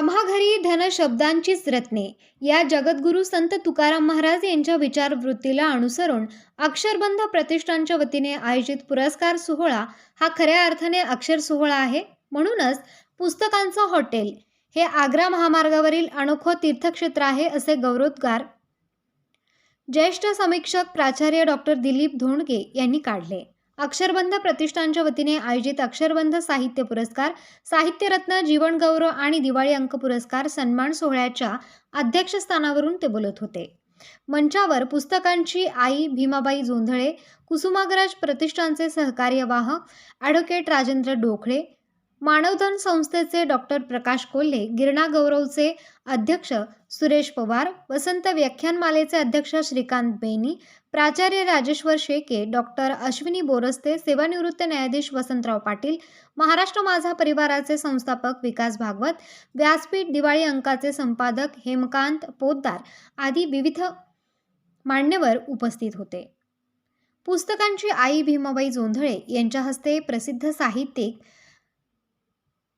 आम्हा घरी धन शब्दांचीच रत्ने. या जगद्गुरू संत तुकाराम महाराज यांच्या विचारवृत्तीला अनुसरून अक्षरबंध प्रतिष्ठानच्या वतीने आयोजित पुरस्कार सोहळा हा खऱ्या अर्थाने अक्षर सोहळा आहे. म्हणूनच पुस्तकांचं हॉटेल हे आग्रा महामार्गावरील अनोखं तीर्थक्षेत्र आहे असे गौरवोद्गार ज्येष्ठ समीक्षक प्राचार्य डॉक्टर दिलीप धोंडगे यांनी काढले. अक्षरबंध प्रतिष्ठानच्या वतीने आयोजित अक्षरबंध साहित्य पुरस्कार साहित्यरत्न जीवनगौरव आणि दिवाळी अंक पुरस्कार सन्मान सोहळ्याच्या अध्यक्षस्थानावरून ते बोलत होते. मंचावर पुस्तकांची आई भीमाबाई जोंधळे कुसुमाग्रज प्रतिष्ठानचे सहकार्यवाह ॲडव्होकेट राजेंद्र डोखळे मानवधन संस्थेचे डॉक्टर प्रकाश कोल्हे गिरणा गौरवचे अध्यक्ष सुरेश पवार वसंत व्याख्यानमालेचे अध्यक्ष श्रीकांत बेनी प्राचार्य राजेश्वर शेके डॉक्टर अश्विनी बोरस्ते सेवानिवृत्त न्यायाधीश वसंतराव पाटील महाराष्ट्र माझा परिवाराचे संस्थापक विकास भागवत व्यासपीठ दिवाळी अंकाचे संपादक हेमकांत पोद्दार आदी विविध मान्यवर उपस्थित होते. पुस्तकांची आई भीमाबाई जोंधळे यांच्या हस्ते प्रसिद्ध साहित्यिक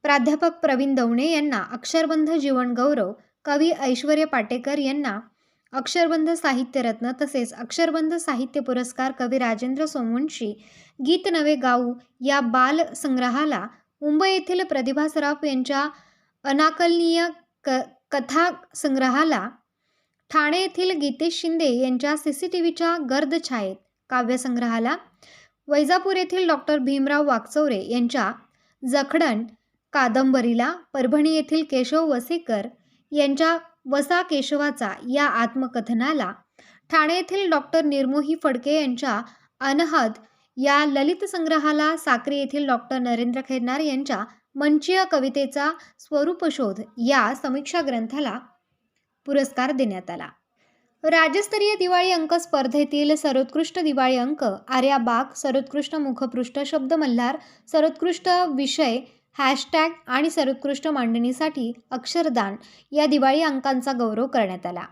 प्राध्यापक प्रवीण दवणे यांना अक्षरबंध जीवनगौरव कवी ऐश्वर्य पाटेकर यांना अक्षरबंध साहित्यरत्न तसेच अक्षरबंध साहित्य पुरस्कार कवी राजेंद्र सोमवंशी गीत नवे गाऊ या बाल संग्रहाला मुंबई येथील प्रतिभा सराफ यांच्या अनाकलनीय क कथा संग्रहाला ठाणे येथील गीतेश शिंदे यांच्या सी सी टी व्हीच्या गर्द छायेत काव्यसंग्रहाला वैजापूर येथील डॉक्टर भीमराव वाकचौरे यांच्या जखडण कादंबरीला परभणी येथील केशव वसेकर यांच्या वसा केशवाचा या आत्मकथनाला ठाणे येथील डॉक्टर निर्मोही फडके यांच्या अनहद या ललित संग्रहाला साक्री येथील डॉक्टर नरेंद्र खैरनार यांच्या मंचीय कवितेचा स्वरूपशोध या समीक्षा ग्रंथाला पुरस्कार देण्यात आला. राज्यस्तरीय दिवाळी अंक स्पर्धेतील सर्वोत्कृष्ट दिवाळी अंक आर्या बाग सर्वोत्कृष्ट मुखपृष्ठ शब्द मल्हार सर्वोत्कृष्ट विषय हॅशटॅग आणि सर्वोत्कृष्ट मांडणीसाठी अक्षरदान या दिवाळी अंकांचा गौरव करण्यात आला.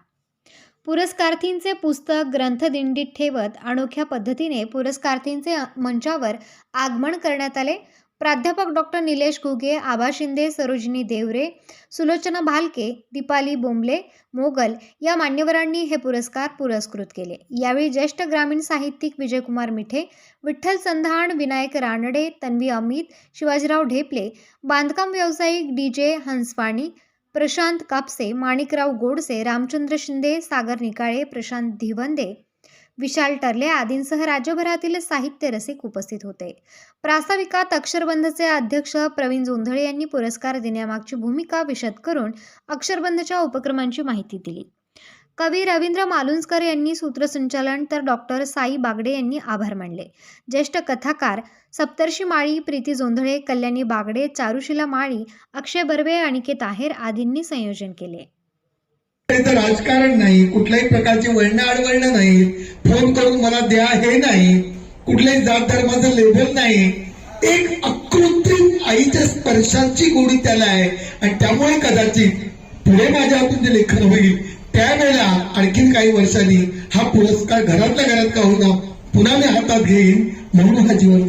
पुरस्कार्थींचे पुस्तक ग्रंथदिंडीत ठेवत अनोख्या पद्धतीने पुरस्कार्थींचे मंचावर आगमन करण्यात आले. प्राध्यापक डॉक्टर निलेश घुगे आभा शिंदे सरोजिनी देवरे सुलोचना भालके दीपाली बोंबले मोगल या मान्यवरांनी हे पुरस्कार पुरस्कृत केले. यावेळी ज्येष्ठ ग्रामीण साहित्यिक विजयकुमार मिठे विठ्ठल संधाण विनायक रानडे तन्वी अमित शिवाजीराव ढेपले बांधकाम व्यावसायिक डी जे हंसवाणी प्रशांत कापसे माणिकराव गोडसे रामचंद्र शिंदे सागर निकाळे प्रशांत धिवंदे विशाल टर्ले आदींसह राज्यभरातील साहित्य रसिक उपस्थित होते. प्रास्ताविकात अक्षरबंधचे अध्यक्ष प्रवीण जोंधळे यांनी पुरस्कार देण्यामागची भूमिका विशद करून अक्षरबंधच्या उपक्रमांची माहिती दिली. कवी रवींद्र मालुंजकर यांनी सूत्रसंचालन तर डॉक्टर साई बागडे यांनी आभार मानले. ज्येष्ठ कथाकार सप्तर्षी माळी प्रीती जोंधळे कल्याणी बागडे चारुशिला माळी अक्षय बर्वे अनिकेत आहेर आदींनी संयोजन केले. राजकारण नाही कुठल्याही प्रकारची वळणं आडवळणं नाही फोन करून मला द्या हे नाही कुठल्याही जात धर्माचं लेबल नाही. एक अकृत्रिम आईच्या स्पर्शाची गोडी त्याला आहे. आणि त्यामुळे कदाचित पुढे माझ्या हातून जे लेखन होईल त्यावेळेला आणखीन काही वर्षांनी हा पुरस्कार घरातल्या घरात का होईना पुन्हा मी हातात घेईन म्हणून हा जीवन